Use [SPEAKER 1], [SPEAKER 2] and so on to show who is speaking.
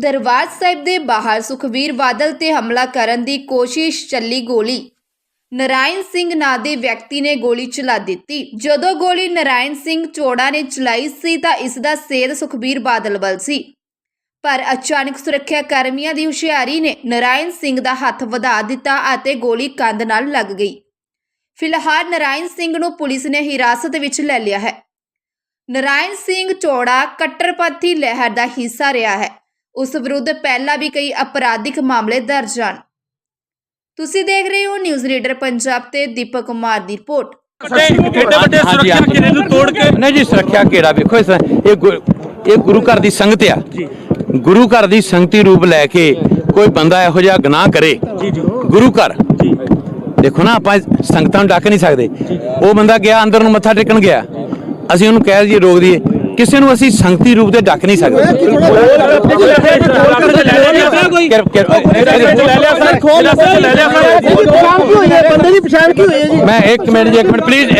[SPEAKER 1] ਦਰਬਾਰ ਸਾਹਿਬ ਦੇ ਬਾਹਰ ਸੁਖਵੀਰ ਬਾਦਲ ਤੇ ਹਮਲਾ ਕਰਨ ਦੀ ਕੋਸ਼ਿਸ਼ ਚੱਲੀ ਗੋਲੀ। ਨਰਾਇਣ ਸਿੰਘ ਨਾਂ ਦੇ ਵਿਅਕਤੀ ਨੇ ਗੋਲੀ ਚਲਾ ਦਿੱਤੀ। ਜਦੋਂ ਗੋਲੀ ਨਰਾਇਣ ਸਿੰਘ ਚੋੜਾ ਨੇ ਚਲਾਈ ਸੀ ਤਾਂ ਇਸ ਦਾ ਸੇਧ ਸੁਖਬੀਰ ਬਾਦਲ ਵੱਲ ਸੀ। ਪਰ ਅਚਾਨਕ ਸੁਰੱਖਿਆ ਕਰਮੀਆਂ ਦੀ ਹੁਸ਼ਿਆਰੀ ਨੇ ਨਰਾਇਣ ਸਿੰਘ ਦਾ ਹੱਥ ਵਧਾ ਦਿੱਤਾ ਅਤੇ ਗੋਲੀ ਕੰਧ ਨਾਲ ਲੱਗ ਗਈ। ਫਿਲਹਾਲ ਨਰਾਇਣ ਸਿੰਘ ਨੂੰ ਪੁਲਿਸ ਨੇ ਹਿਰਾਸਤ ਵਿੱਚ ਲੈ ਲਿਆ ਹੈ। ਨਰਾਇਣ ਸਿੰਘ ਚੋੜਾ ਕੱਟੜਪੰਥੀ ਲਹਿਰ ਦਾ ਹਿੱਸਾ ਰਿਹਾ ਹੈ। ਉਸ ਵਿਰੁੱਧ ਪਹਿਲਾਂ ਵੀ ਕਈ ਅਪਰਾਧਿਕ ਮਾਮਲੇ ਦਰਜ ਹਨ। ਤੁਸੀਂ ਦੇਖ ਰਹੇ ਹੋ ਨਿਊਜ਼ ਰੀਡਰ ਪੰਜਾਬ ਤੇ ਦੀਪਕ ਕੁਮਾਰ ਦੀ ਰਿਪੋਰਟ।
[SPEAKER 2] ਵੱਡੇ ਏਡੇ ਵੱਡੇ
[SPEAKER 3] ਹਾਂਜੀ,
[SPEAKER 2] ਸੁਰੱਖਿਆ
[SPEAKER 3] ਹਾਂਜੀ।
[SPEAKER 2] ਘੇਰੇ ਨੂੰ ਤੋੜ ਕੇ
[SPEAKER 3] ਨਹੀਂ ਜੀ ਸੁਰੱਖਿਆ ਕਿਹੜਾ ਵੇਖੋ ਇਸ ਇਹ ਗੁ- ਇਹ ਗੁਰੂ ਘਰ ਦੀ ਸੰਗਤ ਆ। ਗੁਰੂ ਘਰ ਦੀ ਸੰਗਤੀ ਰੂਪ ਲੈ ਕੇ ਕੋਈ ਬੰਦਾ ਇਹੋ ਜਿਹਾ ਗੁਨਾਹ ਕਰੇ, ਗੁਰੂ ਘਰ। ਦੇਖੋ ਨਾ, ਆਪਾਂ ਸੰਗਤਾਂ ਨੂੰ ਡੱਕ ਨਹੀਂ ਸਕਦੇ। ਉਹ ਬੰਦਾ ਗਿਆ, ਅੰਦਰ ਨੂੰ ਮੱਥਾ ਟੇਕਣ ਗਿਆ। ਅਸੀਂ ਉਹਨੂੰ ਕਹਿ ਦਈਏ, ਰੋਕ ਦਈਏ। ਕਿਸੇ ਨੂੰ ਅਸੀਂ ਸੰਗਤੀ ਰੂਪ ਤੇ ਡੱਕ ਨਹੀਂ ਸਕਦੇ। ਮੈਂ ਇੱਕ ਮਿੰਟ ਜੀ, ਇੱਕ ਮਿੰਟ। ਪਲੀਜ਼